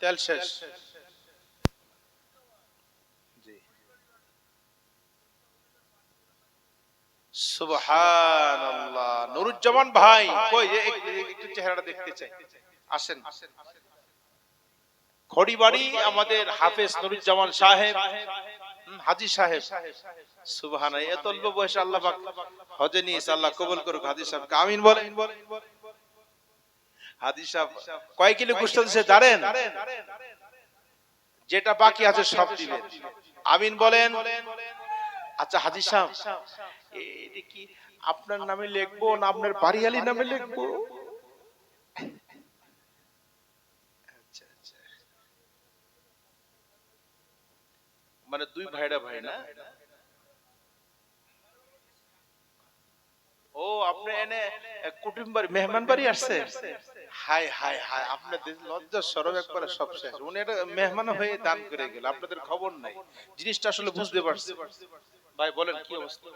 তেল শেষ। সুবহানাল্লাহ। নুরুজ্জামান ভাই, কই? একটু চেহারাটা দেখতে চাই। আসেন। খড়িবাড়ি আমাদের হাফেজ নুরুজ্জামান সাহেব হাজি সাহেব। সুবহান এত অল্প বয়সে আল্লাহ হজে নিয়েছে আল্লাহ কবুল করুক, হাজি আমিন বলেন। কয় কিলো গুস্ত দিছে জানেন যেটা বাকি আছে সব দিবেন। আমিন বলেন। আচ্ছা হাজি সাহেব কি আপনার নামে লিখব না আপনার বাড়িয়ালি নামে লিখব? আচ্ছা আচ্ছা। মানে দুই ভাইরা ভাই না? ও আপনি এনে কুটুম বাড়ি মেহমান বাড়ি আসছে হাই আপনাদের লজ্জা সরব একবারে সব শেষ উনি মেহমান হয়ে দান করে গেল, আপনাদের খবর নাই। জিনিসটা আসলে বুঝতে পারছি। ভাই, বলেন, কি অবস্থা?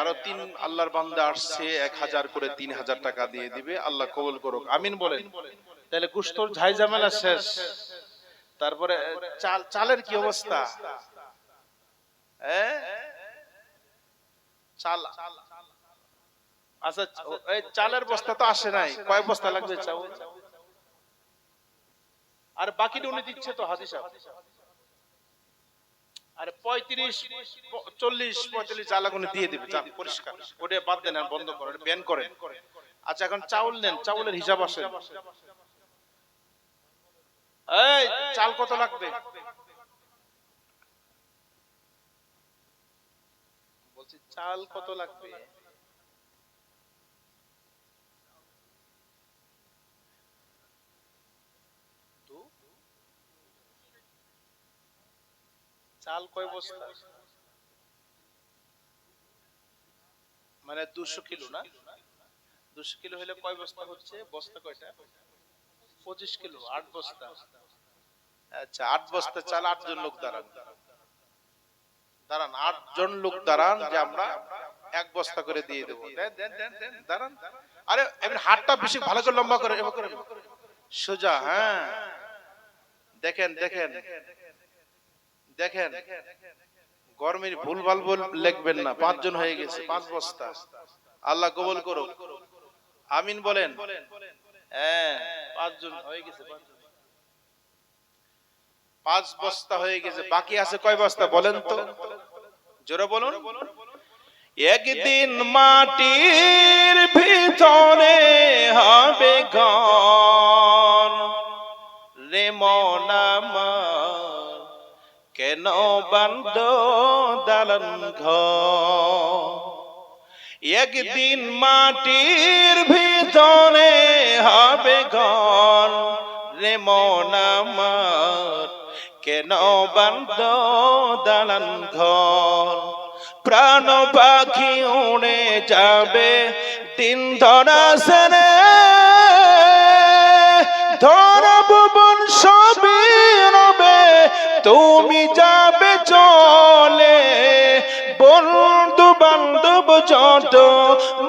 আরও তিন আল্লাহর বান্দা আসছে, এক হাজার করে তিন হাজার টাকা দিয়ে দিবে, আল্লাহ কবুল করুক। আমিন বলেন। তাহলে কুস্তর ঝাই ঝামেলা শেষ। তারপরে চাল, চালের কি অবস্থা? হ্যাঁ? আচ্ছা চালের বস্তা তো আসে নাই। কয় বস্তা লাগবে আর বাকিটা উনি দিচ্ছে তো হাজি সাহেব। পঁয়ত্রিশ, চল্লিশ, পঁয়তাল্লিশ দিয়ে দিবে। পরিষ্কার। ওটা বাদ দেন আর বন্ধ করেন, ব্যান করেন। আচ্ছা এখন চাউল নেন, চাউলের হিসাব আসে এই, চাল কত লাগবে বলছি চাল কত লাগবে? চাল কয় বস্তা? মানে দুশো কিলো না? দুশো কিলো হলে কয় বস্তা হচ্ছে? বস্তা কয়টা? পঁচিশ কিলো, আট বস্তা। আচ্ছা আট বস্তা চাল আট জন লোক দাঁড়ান দাঁড়ান আট জন লোক দাঁড়ান যে আমরা এক বস্তা করে দিয়ে দেবো। দাঁড়ান আরে এমনি হাতটা বেশি ভালো করে লম্বা করে করে সোজা হ্যাঁ। দেখেন দেখেন দেখেন। গরমের ভুল ভালো বল লিখবেন না। পাঁচজন হয়ে গেছে। পাঁচ বস্তা। আল্লাহ কবুল করো আমিন বলেন। হ্যাঁ পাঁচজন হয়ে গেছে। পাঁচজন। পাঁচ বস্তা হয়ে গেছে। বাকি আছে কয় বস্তা? বলেন তো। জোরে বলুন। একদিন মাটির ভিতরে হবে ঘর। রে মন কেন বান্দ দালন ঘর? একদিন মাটির ভিতরে হবে ঘর। রে মন আমার কেন বান্দ দালান ঘর? প্রাণ পাখি উড়ে যাবে তিন ধরা সেরে। ধরা ভুবন সবই রবে, তুমি যাবে যত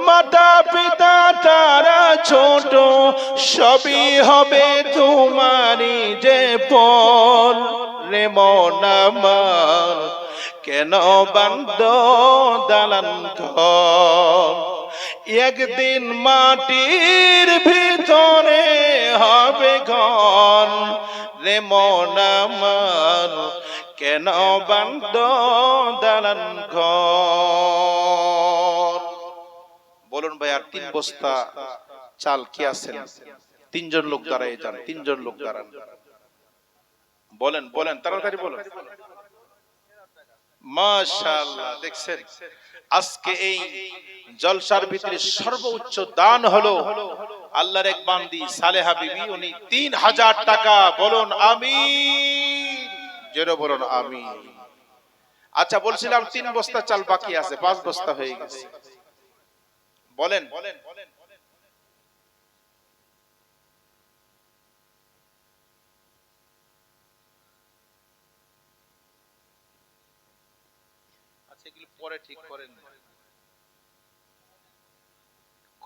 মাতা পিতা তারা ছোট, সবই হবে তোমারই যে পর রে মন আমার, কেন বান্দ দালান একদিন মাটির ভিতরে হবে ঘর। রে মন আমার, কেন বান্দ দালান ঘর? বলুন ভাই, আর তিন বস্তা চাল কি আছেন? তিনজন লোক যান, তিনজন লোক দাঁড়ান। বলেন বলেন, তাড়াতাড়ি বলেন। মাশাআল্লাহ, দেখছেন? আজকে এই জলসার ভিতরে সর্বোচ্চ দান হলো আল্লাহর এক বান্দি সালেহা বিবি উনি তিন হাজার টাকা বলুন আমি জেরো বলুন আমি আচ্ছা বলছিলাম তিন বস্তা চাল বাকি আছে, পাঁচ বস্তা হয়ে গেছে। বলেন। আচ্ছা এগুলো পরে ঠিক করেন।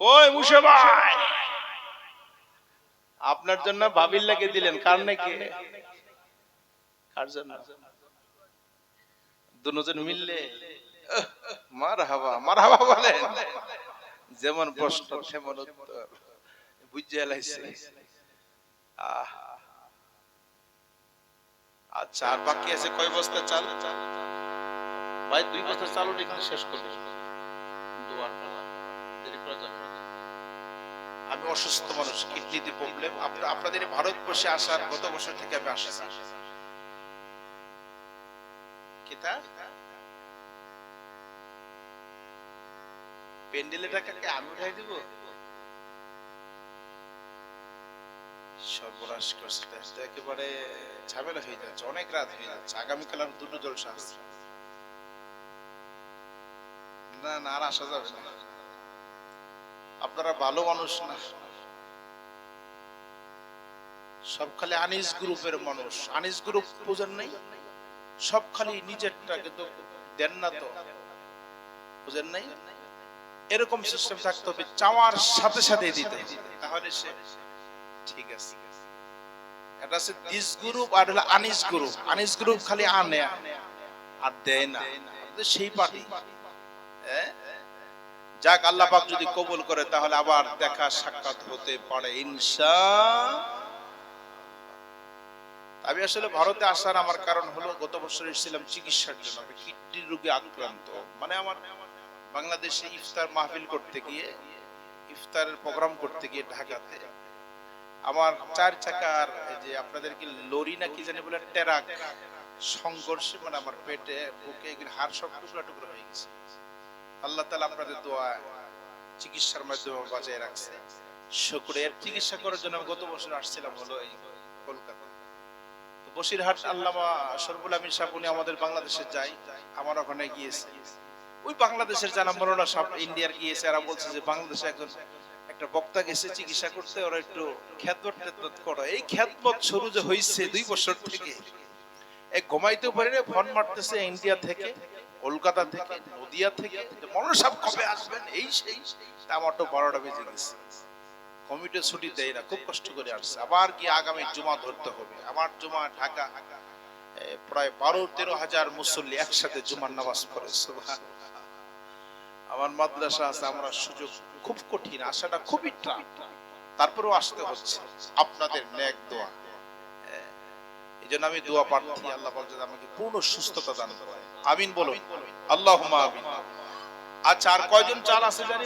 কই মুসে ভাই? আপনার জন্য ভাবির লাগে দিলেন কার নাকি কার জন্য? দুজন মিললে? মার হাবা মার হাবা বলেন। যেমন প্রশ্ন তেমন উত্তর। বুঝে লাইছে। আচ্ছা আর বাকি আছে কয় বস্তা চাল? ভাই দুই বস্তা চাল এখানে শেষ করবে। দুয়ার দেরি করা যাবে আমি অসুস্থ মানুষ কিডনিতে প্রবলেম আপনাদের ভারতবর্ষে আসার গত বছর থেকে আমি আসছি। কিতা পেন্ডেলের টাকাকে আমি উঠাই দিব? সর্বনাশ করছে একেবারে ঝামেলা হয়ে যাচ্ছে, অনেক রাত হয়ে যাচ্ছে। আগামীকাল আর দুটো জলসা আছে। না না, আর আসা যাবে না। আপনারা ভালো মানুষ না। সব খালি আনিস গ্রুপের মানুষ। আনিস গ্রুপ বুঝেন নাই? সব খালি নিজেরটা কিন্তু দেন না তো। বুঝেন নাই? এরকম সিস্টেম থাকতে হবে চাওয়ার সাথে সাথে দিতে তাহলে সে ঠিক আছে। এটা আছে দিস গ্রুপ আর হলো আনিস গ্রুপ আনিস গ্রুপ খালি আনে আর দেয় না। সেই পার্টি যাক আল্লাহ পাক যদি কবুল করে তাহলে আবার দেখা সাক্ষাৎ হতে পারে ইনশা আমি আসলে ভারতে আসার আমার কারণ হলো গত বছর এসেছিলাম চিকিৎসার জন্য। আমি কিডনি রোগে আক্রান্ত। মানে আমার বাংলাদেশে ইফতার মাহফিল করতে গিয়ে, ইফতারের প্রোগ্রাম করতে গিয়ে ঢাকাতে, আমার চার চাকার যে আপনাদের কি লরি না কি জানি বলে, টেরাক সংঘর্ষে মানে আমার পেটে, বুকে হাড় সব টুকরা টুকরা হয়ে গেছে। আল্লাহ তালা আপনাদের দোয়া, চিকিৎসার মাধ্যমে বাঁচিয়ে রাখছে। শুক্রের চিকিৎসা করার জন্য গত বছর আসছিলাম হলো এই কলকাতা বসিরহাট আল্লামা সরবুল আমিন সাহেব আমাদের বাংলাদেশে যাই আমার ওখানে গিয়েছে। ওই বাংলাদেশের জানা মরনা সব ইন্ডিয়ার গিয়েছে, এরা বলছে যে বাংলাদেশে একজন একটা বক্তা গেছে, চিকিৎসা করতে, ওরা একটু খ্যাতবত টেতবত করো। এই খ্যাতবত শুরু যে হয়েছে দুই বছর থেকে এই ঘুমাইতেও পারি না, ফোন মারতেছে ইন্ডিয়া থেকে, কলকাতা থেকে, নদিয়া থেকে কবে আসবেন এই সেই বারোটা বেজে গেছে। কমিটি ছুটি দেয় না, খুব কষ্ট করে আসছে। আবার গিয়ে আগামী জমা ধরতে হবে। আমার জমা ঢাকা প্রায় বারো তেরো হাজার মুসল্লি একসাথে জুমার নামাজ পড়ে আমার মাদ্রাসা আছে, আমরা সুযোগ খুব কঠিন, আসাটা খুবই টাফ তারপরেও আসতে হচ্ছে। আপনাদের ন্যাক দোয়া। এই জন্য আমি দোয়া আল্লাহ আমাকে পূর্ণ সুস্থতা দান করে। আমিন বলো আল্লাহ আমিন। আচ্ছা আর কয়জন চাল আছে জানি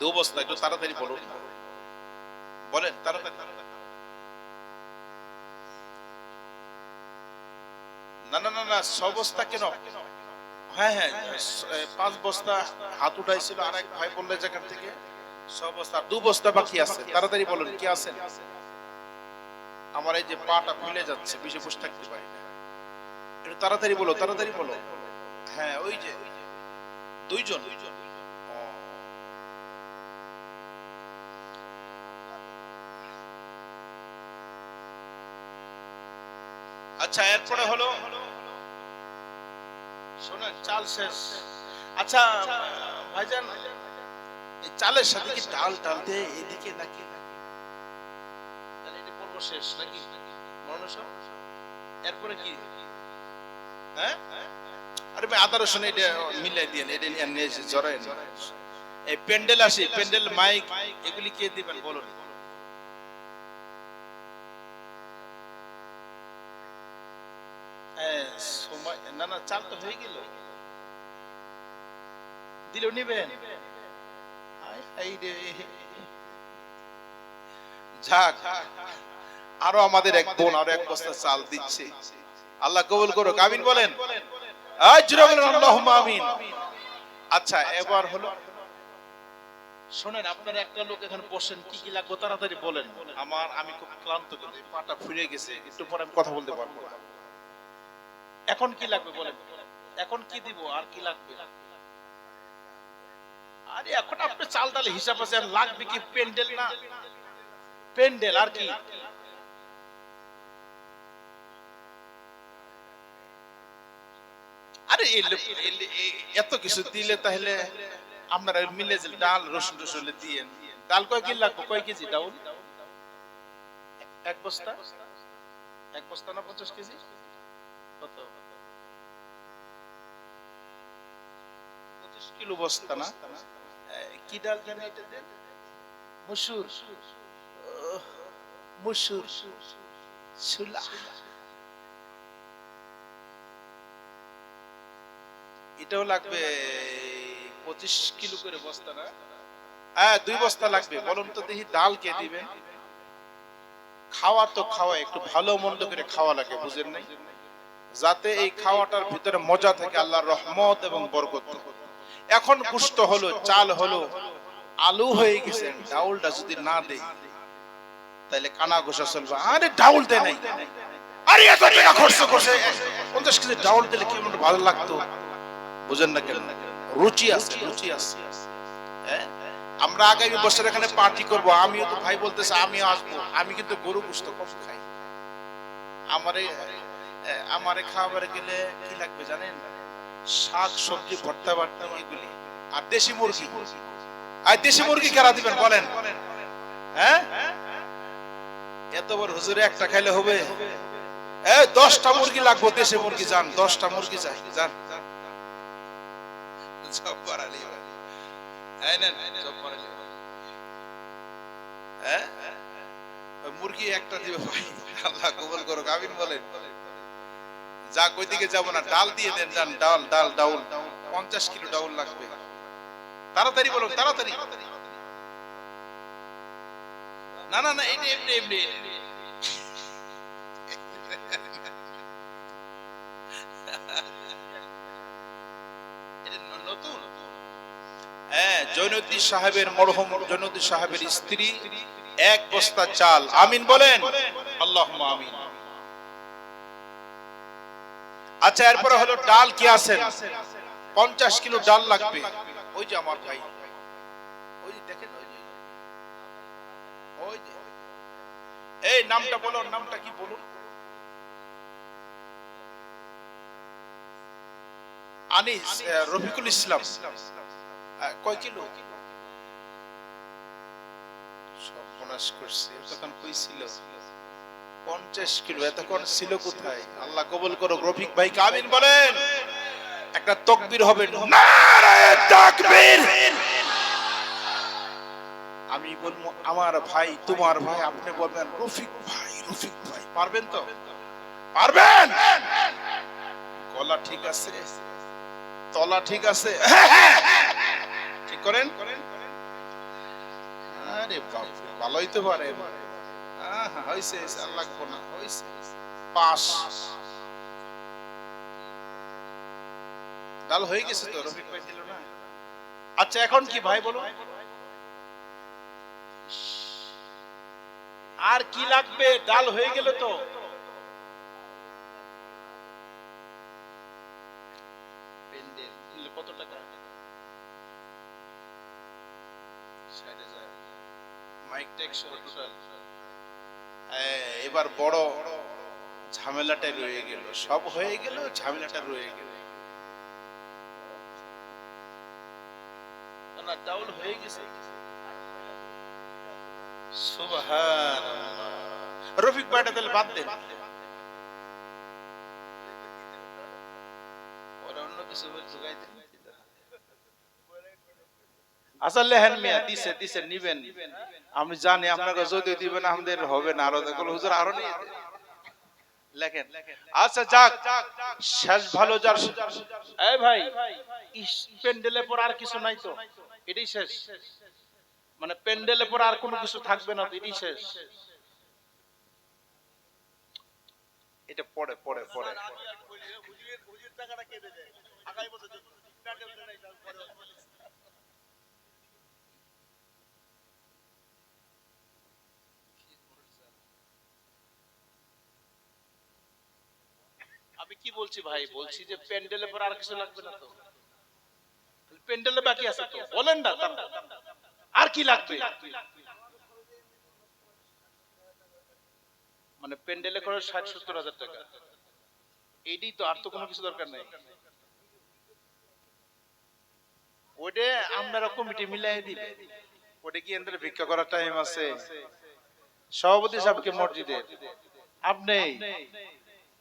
দু বস্তা, একটু তাড়াতাড়ি বলুন। বলেন, তাড়াতাড়ি। না না না না ছ বস্তা কেন? হ্যাঁ হ্যাঁ পাঁচ বস্তা হাত উঠাইছিল আর এক ভাই বললে যেখান থেকে ছ বস্তা দু বস্তা বাকি আছে, তাড়াতাড়ি বলুন, কি আছেন আমার এই যে পাটা ফুলে যাচ্ছে বেশি বসে থাকতে পারি একটু তাড়াতাড়ি বলো তাড়াতাড়ি বলো। হ্যাঁ ওই যে, দুইজন। ও। আচ্ছা এরপরে হলো শোনেন চাল শেষ। আচ্ছা ভাইজান, এই চালের সাথে কি ডাল এদিকে নাকি? হ্যাঁ? মিলাই দিয়ে এই মাইক, এগুলি কে দিবেন, বলুন হ্যাঁ, সময় না না চাল তো হয়ে গেল। দিল নিবেন। যাক আরও আমাদের এক বোন আরও এক বস্তা চাল দিচ্ছে। আল্লাহ কবুল করুক আমিন বলেন। আমিন। আচ্ছা এবার হলো শোনেন আপনারা একটা লোক এখানে বসেন কি কি লাগবে তাড়াতাড়ি বলেন। আমার আমি খুব ক্লান্ত পাটা ফিরে গেছে। একটু পরে আমি কথা বলতে পারব। না এখন কি লাগবে বলেন? এখন কি দিব? আর কি লাগবে? আরে এখন আপনি চাল ডাল হিসাব আছে লাগবে কি পেন্ডেল না? পেন্ডেল আর কি? আরে এত কিছু দিলে তাহলে আপনারা মিলে যে ডাল রসুন রসুন দিয়ে ডাল কয় কেজি লাগবে? কয় কেজি ডাউল? এক বস্তা। এক বস্তা না পঞ্চাশ কেজি? কত পঁচিশ কিলো বস্তা না? কি ডাল জানি এটা দেন? মসুর। মসুর। সুলা। এটাও লাগবে পঁচিশ কিলো করে বস্তা না? হ্যাঁ দুই বস্তা লাগবে। বলুন তো দেখি ডাল কে দিবেন? খাওয়া তো খাওয়া একটু ভালো মন্দ করে খাওয়া লাগে বুঝেন নাই? যাতে এই খাওয়াটার ভিতরে মজা থাকে আল্লাহর রহমত এবং বরকত এখন কুষ্ট হলো চাল হলো। আলু হয়ে গেছে ডাউলটা যদি না দেই তাহলে কানা ঘোষা চলবে। আরে ডাউল দেয় নাই। আরে এত টাকা খরচ করছে। পঞ্চাশ কেজি ডাউল দিলে কেমন ভালো লাগতো? বুঝেন না কেন? রুচি আছে রুচি আছে। হ্যাঁ? আমরা আগামী বছর এখানে পার্টি করব। আমিও তো ভাই বলতেছে আমিও আসব। আমি কিন্তু গরু গুস্ত কম খাই। আমারে এ, আমারে খাবার গেলে কি লাগবে জানেন? শাক সবজি ভর্তা বার্তা এগুলি আর দেশি মুরগি? আর দেশি মুরগি কারা দিবেন বলেন? হ্যাঁ? এত বড় হুজুরে একটা খাইলে হবে? এ দশটা মুরগি লাগবে দেশি মুরগি যান দশটা মুরগি চাই যান। এই। হ্যাঁ? মুরগি একটা দিবে ভাই। আল্লাহ কবুল করুক আমিন বলেন। যা কই দিকে যাব না, ডাল দিয়ে দেন, যান, ডাল ডাল, ডাউল। পঞ্চাশ কিলো ডাউল লাগবে। তাড়াতাড়ি বলুন, তাড়াতাড়ি। না না না হ্যাঁ সাহেবের মরহুম জৈনুদ্দিন সাহেবের স্ত্রী, এক বস্তা চাল। আমিন বলেন? আল্লাহ আমিন। আচ্ছা এরপরে হলো ডাল কি আছেন পঞ্চাশ কিলো ডাল লাগবে। ওই যে আমার ভাই। এই নামটা বলুন নামটা কি বলুন? আনিস রফিকুল ইসলাম। কয় কিলো? সর্বনাশ করছে। তখন পঞ্চাশ কিলো, এতক্ষণ ছিল কোথায়? আল্লাহ কবুল করো রফিক ভাই কামিন বলেন। একটা তকবীর হবে আমি বলব, আমার ভাই, তোমার ভাই, আপনি বলবেন, রফিক ভাই রফিক ভাই, পারবেন তো? পারবেন? গলা ঠিক আছে? তলা ঠিক আছে? ঠিক করেন? আরে বাপ ভালোই তো পারে। আর না পাস হয়ে গেছে তো না আচ্ছা এখন কি ভাই বলো আর কি লাগবে ডাল হয়ে গেল তো টাকা মাইক টোটাল এবার বড় ঝামেলাটা রয়ে গেল। সব হয়ে গেল, ঝামেলাটা রয়ে গেল। না হয়ে গেছে। রফিক বাদ ওরা অন্য কিছু আসলে হ্যান মিয়া দিছে দিছে, নিবেন। আমি জানি আপনাকে যদি দিবেন, আমাদের হবে না। আরও দেখো হুজুর আরও নিয়ে লেখেন। আচ্ছা যাক। শেষ ভালো যার এই ভাই প্যান্ডেলের পর আর কিছু নাই তো? এটাই শেষ। মানে প্যান্ডেলের পর আর কোনো কিছু থাকবে না এটাই শেষ। এটা পড়ে পড়ে পড়ে আমি কি বলছি ভাই? বলছি যে প্যান্ডেলের পর আর কিছু লাগবে না তো। প্যান্ডেলে বাকি আছে তো। বলেন না আর কি লাগবে? মানে প্যান্ডেলে করে ষাট, সত্তর হাজার টাকা। এইটাই তো আর তো কোনো কিছু দরকার নাই। ওটা আপনারা কমিটি মিলাই দিবে। ওটা কি এদের ভিক্ষা করার টাইম আছে? সভাপতি সাহেবকে মসজিদের আপনি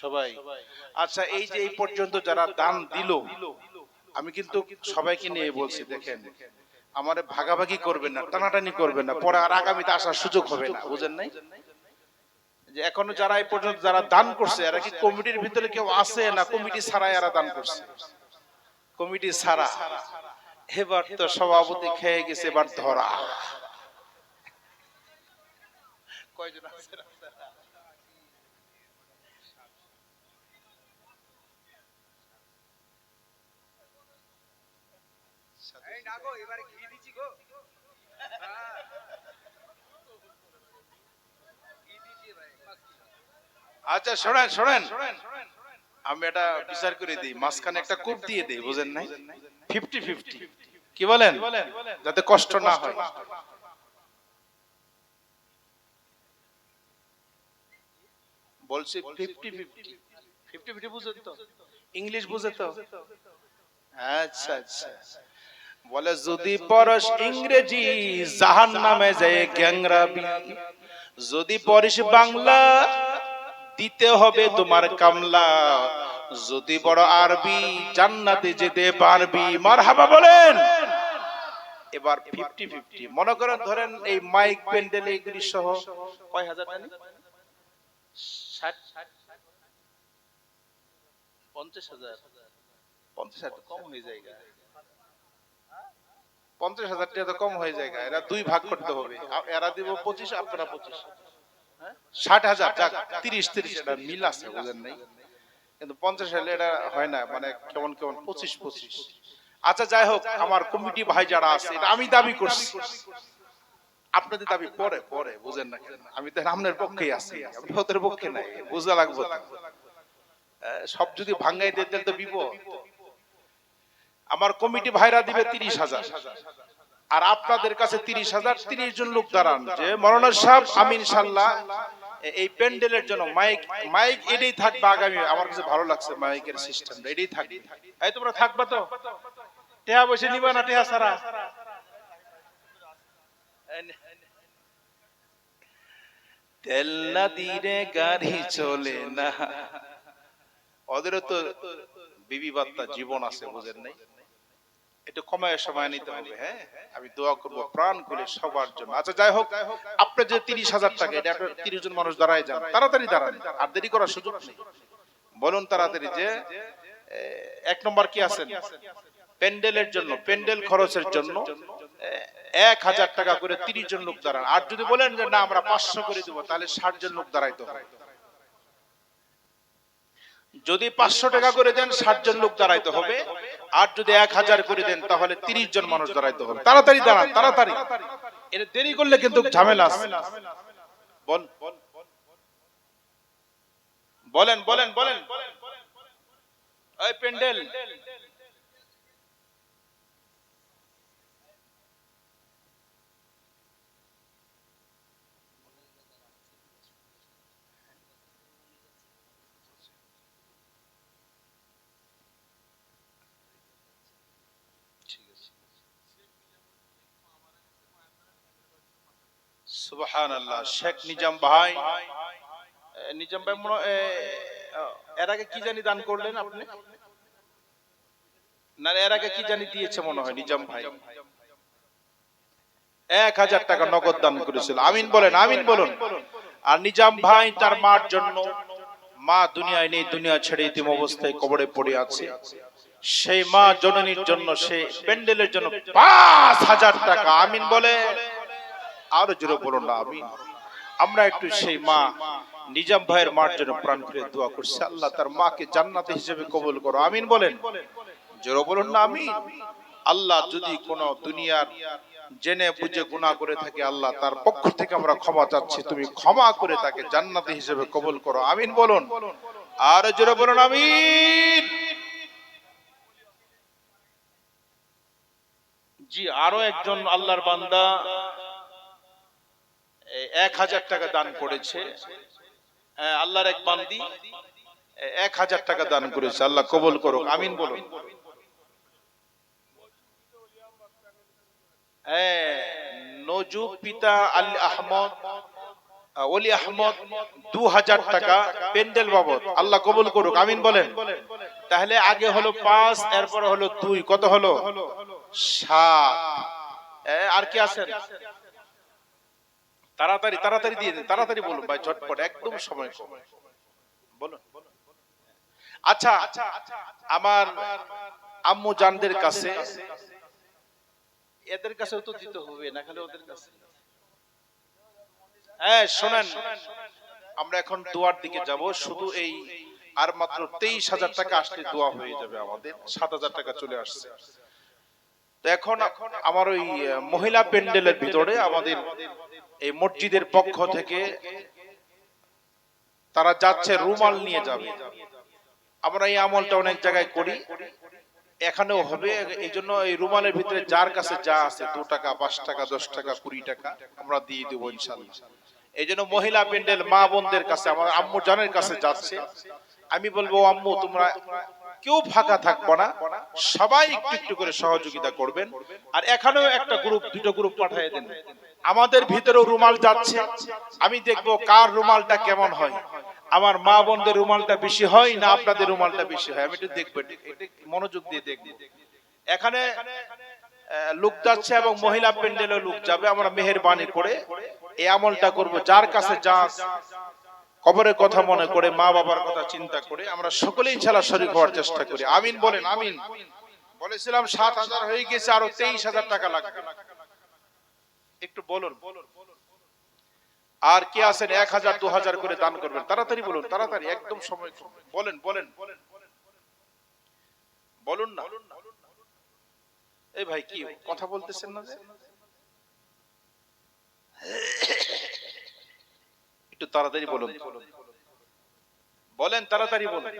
সবাই। আচ্ছা এই যে এই পর্যন্ত যারা দান দিল আমি কিন্তু সবাইকে নিয়ে বলছি দেখেন। আমার ভাগাভাগি করবেন না টানাটানি করবেন না পরে আর আগামীতে আসার সুযোগ হবে না বুঝেন নাই? যে এখনও যারা এই পর্যন্ত যারা দান করছে এরা কি কমিটির ভিতরে কেউ আছে না কমিটি ছাড়াই এরা দান করছে? কমিটি ছাড়া। এবার তো সভাপতি খেয়ে গেছে এবার ধরা। কয়জন আছে? না গো এবারে ঘি দিচ্ছি গো। হ্যাঁ। আচ্ছা শোনেন শোনেন। আমি এটা বিচার করে দিই মাঝখানে একটা কূপ দিয়ে দিই বুঝেন নাই? Fifty fifty. কি বলেন? যাতে কষ্ট না হয়। বলছি ফিফটি ফিফটি। ফিফটি ফিফটি বুঝেন তো। ইংলিশ বুঝে তো। আচ্ছা আচ্ছা। বলে যদি পরশ ইংরেজি জাহান নামে যায় গ্যাংরাবি যদি পরিস বাংলা দিতে হবে তোমার কামলা যদি বড় আরবি জান্নাতে যেতে পারবি মারহাবা বলেন! এবার ফিফটি ফিফটি মনে করেন ধরেন এই মাইক প্যান্ডেল এইগুলি সহ কয় হাজার জানি পঞ্চাশ হাজার। পঞ্চাশ হাজার। কম হয়ে যায় পঞ্চাশ হাজার টাকা তো কম হয়ে যায় এরা দুই ভাগ করতে হবে। এরা দিব পঁচিশ, আপনারা পঁচিশ? ষাট হাজার, যাক, তিরিশ তিরিশ, এটা মিল আছে, বুঝেন নাই? কিন্তু পঞ্চাশ হলে এটা হয় না মানে কেমন কেমন? পঁচিশ পঁচিশ। আচ্ছা যাই হোক, আমার কমিটি ভাই যারা আছে আমি দাবি করছি। আপনাদের দাবি পরে পরে, বুঝেন না আমি তো রামনের পক্ষেই আছি আমি ওদের পক্ষে নাই, বুঝা লাগবে সব যদি ভাঙ্গাই দিয়ে তো বিপদ। আমার কমিটি ভাইরা দিবে তিরিশ হাজার। আর আপনাদের কাছে তিরিশ হাজার, তিরিশ জন লোক দাঁড়ান যে মরনা সাহেব আমি ইনশাল্লাহ এই প্যান্ডেলের জন্য মাইক মাইক এটাই থাকবে আগামী, আমার কাছে ভালো লাগছে মাইকের সিস্টেম এটাই থাকবে। এই তোমরা থাকবা তো? টেহা বসে নিবা না টেহা সারা তেল না দিলে গাড়ি চলে না। ওদেরও তো বিবি জীবন আছে বুঝেন নাই? কমায় সময় নিতে হবে হ্যাঁ? আমি দোয়া করব প্রাণ খুলে সবার জন্য। আচ্ছা যাই হোক আপনার যে তিরিশ হাজার টাকা এটা আপনার তিরিশ জন মানুষ দাঁড়ায় যান। তাড়াতাড়ি দাঁড়ান। আর দেরি করার সুযোগ নেই। বলুন তাড়াতাড়ি যে এক নম্বর কি আছেন? প্যান্ডেলের জন্য প্যান্ডেল খরচের জন্য এক হাজার টাকা করে তিরিশ জন লোক দাঁড়ান। আর যদি বলেন যে না আমরা পাঁচশো করে দেবো তাহলে ষাট জন লোক দাঁড়াইতে হবে। যদি পাঁচশো টাকা করে দেন ষাট জন লোক দাঁড়াইতে হবে। আর যদি এক হাজার করে দেন, তাহলে তিরিশ জন মানুষ দাঁড়াইতে হবে। তাড়াতাড়ি দাঁড়ান, তাড়াতাড়ি। এটা দেরি করলে কিন্তু ঝামেলা আছে। বল। বলেন বলেন বলেন। ওই প্যান্ডেল সুবহানাল্লাহ। শেখ নিজাম ভাই নিজাম ভাই মনে এর আগে কি জানি দান করলেন আপনি? না এর আগে কি জানি দিয়েছে মনে হয় নিজাম ভাই। এক হাজার টাকা নগদ দান করেছিল। আমিন বলেন আমিন বলুন। আর নিজাম ভাই তার মার জন্য মা দুনিয়ায় নেই দুনিয়া ছেড়ে ইতিম অবস্থায় কবরে পড়ে আছে। সেই মা জননীর জন্য সে প্যান্ডেলের জন্য পাঁচ হাজার টাকা। আমিন বলে আরও জোরে বলুন না, আমিন। আমরা একটু সেই মা নিজাম ভাইয়ের মার জন্য প্রাণ খুলে দোয়া করছি। আল্লাহ তার মাকে জান্নাতে হিসেবে কবুল করো। আমিন বলেন। জোরে বলুন না আমি আল্লাহ যদি কোন দুনিয়ার জেনে বুঝে গুনাহ করে থাকে, আল্লাহ তার পক্ষ থেকে আমরা ক্ষমা চাচ্ছি। তুমি ক্ষমা করে তাকে জান্নাতি হিসেবে কবুল করো। আমিন বলুন। আর জোরে বলুন, আমিন। জি, আরও একজন আল্লাহর বান্দা এক হাজার টাকা দান করেছে। হ্যাঁ, আল্লাহর এক বান্দি এক হাজার টাকা দান করেছে। আল্লাহ কবুল করুক আমিন বলুন। হ্যাঁ, পিতা আলী আহমদ অলি আহমদ দু হাজার টাকা পেন্ডেল বাবদ। আল্লাহ কবুল করুক আমিন বলেন। তাহলে আগে হলো পাঁচ এরপর হলো দুই। কত হলো? সাত। আর কি আছেন? তাড়াতাড়ি তাড়াতাড়ি দিয়ে দিন, তাড়াতাড়ি বলুন ভাই, ঝটপট, একদম সময় কম। বলুন। আচ্ছা আমার আম্মু জানদের কাছে, এদের কাছেও তো দিতে হবে, না খালি ওদের কাছে? হ্যাঁ শোনেন, আমরা এখন দোয়ার দিকে যাব, শুধু এই আর মাত্র তেইশ হাজার টাকা আসলে দোয়া হয়ে যাবে আমাদের, সাত হাজার টাকা চলে আসছে। তো এখন আমার ওই মহিলা প্যান্ডেলের ভিতরে আমাদের এই মসজিদের পক্ষ থেকে তারা যাচ্ছে রুমাল নিয়ে যাবে। আমরা এই আমলটা অনেক জায়গায় করি। এখানেও হবে, এই জন্য এই রুমালের ভিতরে যার কাছে যা আছে, দু টাকা, পাঁচ টাকা, দশ টাকা, কুড়ি টাকা, আমরা দিয়ে দেবো ইনশাল্লাহ এই জন্য মহিলা প্যান্ডেল মা বোনদের কাছে, আমার আম্মু জানের কাছে যাচ্ছে। আমি বলব, আম্মু, তোমরা কেউ ফাঁকা থাকব না। সবাই একটু একটু করে সহযোগিতা করবেন। আর এখানেও একটা গ্রুপ দুটো গ্রুপ পাঠিয়ে দেন। আমাদের ভিতরেও রুমাল যাচ্ছে। আমি দেখব কার রুমালটা কেমন হয়। আমার মা বোনদের রুমালটা বেশি হয় না আপনাদের রুমালটা বেশি হয়? আমি একটু দেখব মনোযোগ দিয়ে দেখব। এখানে লোক যাচ্ছে এবং মহিলা প্যান্ডেলও লোক যাবে। আমরা মেহেরবানি করে এই আমলটা করব। যার কাছে যা কবরের কথা মনে করে, মা বাবার কথা চিন্তা করে, আমরা সকলেই ইনশাল্লাহ শরীর হওয়ার চেষ্টা করি। আমিন বলেন, আমিন। বলেছিলাম সাত হাজার হয়ে গেছে, আরও তেইশ হাজার টাকা লাগবে। একটু বলুন। আর কে আছেন? এক হাজার, দু হাজার করে দান করবেন। তাড়াতাড়ি বলুন, তাড়াতাড়ি, একদম সময়। বলেন বলেন। বলুন না। এই ভাই, কি কথা বলতেছেন না একটু তাড়াতাড়ি বলুন। বলেন, তাড়াতাড়ি বলুন।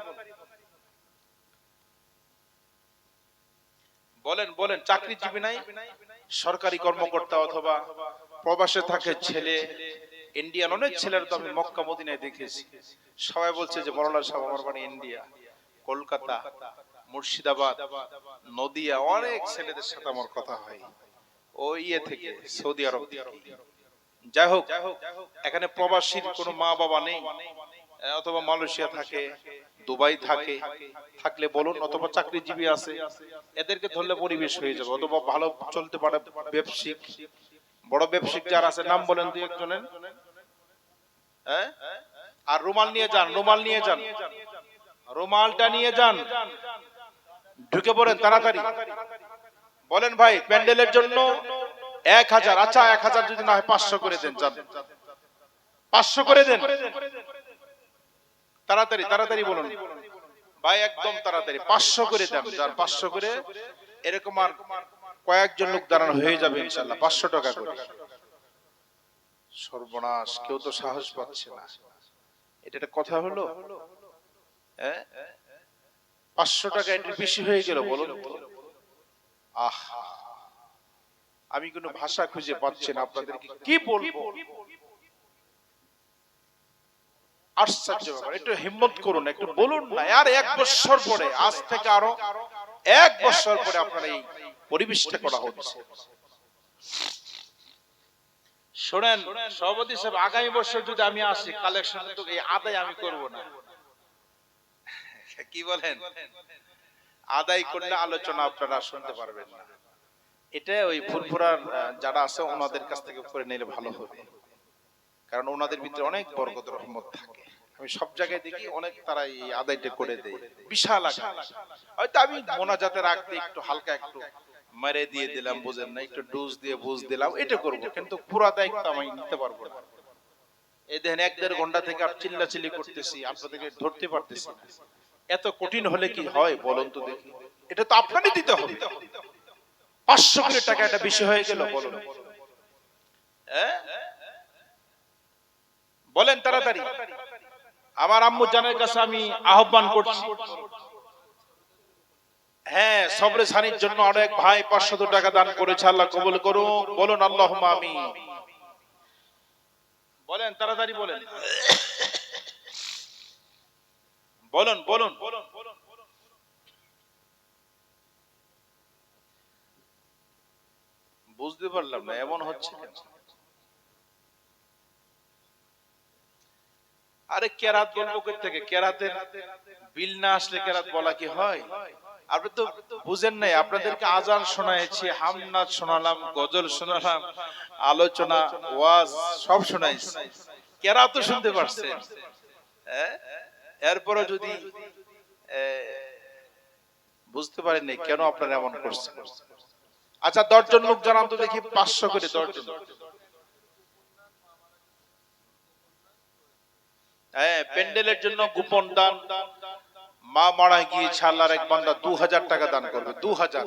বলেন বলেন, চাকরিজীবী নাই? সরকারি কর্মকর্তা অথবা প্রবাসে থাকে ছেলে ইন্ডিয়ান অনেক ছেলের তো আমি মক্কা, মদিনায় দেখেছি। সবাই বলছে যে বড়লা সাহেব আমার বাড়ি ইন্ডিয়া কলকাতা, মুর্শিদাবাদ, নদিয়া, অনেক ছেলেদের সাথে আমার কথা হয়। ও ইয়ে থেকে, সৌদি আরব থেকে। যাই হোক, এখানে প্রবাসীর কোনো মা বাবা নেই, অথবা মালয়েশিয়া থাকে, দুবাই থাকে, থাকলে বলুন, অথবা চাকরিজীবী আছে, এদেরকে ধরলে পরিবেশ হয়ে যাবে, অথবা ভালো চলতে পারে ব্যবসায়িক। বড় ব্যবসায়িক যারা আছে, নাম বলেন দুই একজনের। হ্যাঁ? আর রুমাল নিয়ে যান, রুমাল নিয়ে যান। রুমালটা নিয়ে যান। ঢুকে পড়েন, তাড়াতাড়ি। বলেন ভাই, প্যান্ডেলের জন্য এক হাজার আচ্ছা এক হাজার যদি না হয় পাঁচশো করে দেন, যান। পাঁচশো করে দেন। তাড়াতাড়ি তাড়াতাড়ি বলুন। ভাই, একদম তাড়াতাড়ি। পাঁচশো করে দেন যার পাঁচশো করে এরকম আর কয়েকজন লোক দাঁড়ানো হয়ে যাবে ইনশাল্লাহ। পাঁচশো টাকা করে। সর্বনাশ, কেউ তো সাহস পাচ্ছে না। এটা একটা কথা হলো? হ্যাঁ? পাঁচশো টাকা এটা বেশি হয়ে গেল, বলুন। আহ। আমি কোনো ভাষা খুঁজে পাচ্ছি না আপনাদেরকে। কি বলব? আশ্চর্য ব্যাপার। একটু হিম্মত করুন একটু বলুন না। আর এক বছর পরে আজ থেকে আরও এক বছর পরে আপনার এই পরিবেশটা করা হচ্ছে। শোনেন সভাপতি সাহেব আগামী বছর যদি আমি আসি কালেকশন তো এই আদায় আমি করব না। কি বলেন? আদায় করলে আলোচনা আপনারা শুনতে পারবেন না। এটা ওই ফুরফুরার যারা আছে ওনাদের কাছ থেকে করে নিলে ভালো হবে। কারণ ওনাদের ভিতরে অনেক বরকত, রহমত থাকে। আমি সব জায়গায় দেখি অনেক তারা এই আদায়টা করে দেয়। বিশাল আকার হয়তো আমি মোনাজাতের আগ দিয়ে একটু হালকা একটু মেরে দিয়ে দিলাম, বুঝেন না, একটু ডোজ দিয়ে বুঝ দিলাম, এটা করব। কিন্তু পুরো দায়িত্ব আমি নিতে পারব না। এই দেখেন, এক দেড় ঘণ্টা থেকে আর চিল্লাচিল্লি করতেছি, আপনাদেরকে ধরতে পারতেছি এত কঠিন হলে কি হয় বলুন তো দেখি। এটা তো আপনারই দিতে হবে। পাঁচশো কোটি টাকা এটা বেশি হয়ে গেল বলুন। হ্যাঁ? বলেন তাড়াতাড়ি। আমার আম্মু জানের কাছে আমি আহ্বান করছি। হ্যাঁ সবরে সানির জন্য অনেক ভাই পাঁচশত টাকা দান করেছে আল্লাহ কবুল করুন বলুন আল্লাহ আমি বলেন তাড়াতাড়ি বলেন বলুন। বলুন বলুন। বুঝতে পারলাম না, এমন হচ্ছে কেন? আরে কেরাত বলব থেকে, কেরাতের বিল না আসলে কেরাত বলা কি হয় আপনি তো বুঝেন নাই, আপনাদেরকে আজান শোনাইছি হামনাথ শোনালাম, গজল শোনালাম, আলোচনা, ওয়াজ সব শোনাইছি কেরাত তো শুনতে পারছেন হ্যাঁ? এরপরে যদি বুঝতে পারেননি কেন আপনারা এমন করছেন আচ্ছা দশজন লোক জানান তো দেখি পাঁচশো করে, দশজন। হ্যাঁ প্যান্ডেলের জন্য গোপন দান। মা মারা গিয়েছে আল্লাহর এক বান্দা দু হাজার টাকা দান করবে দু হাজার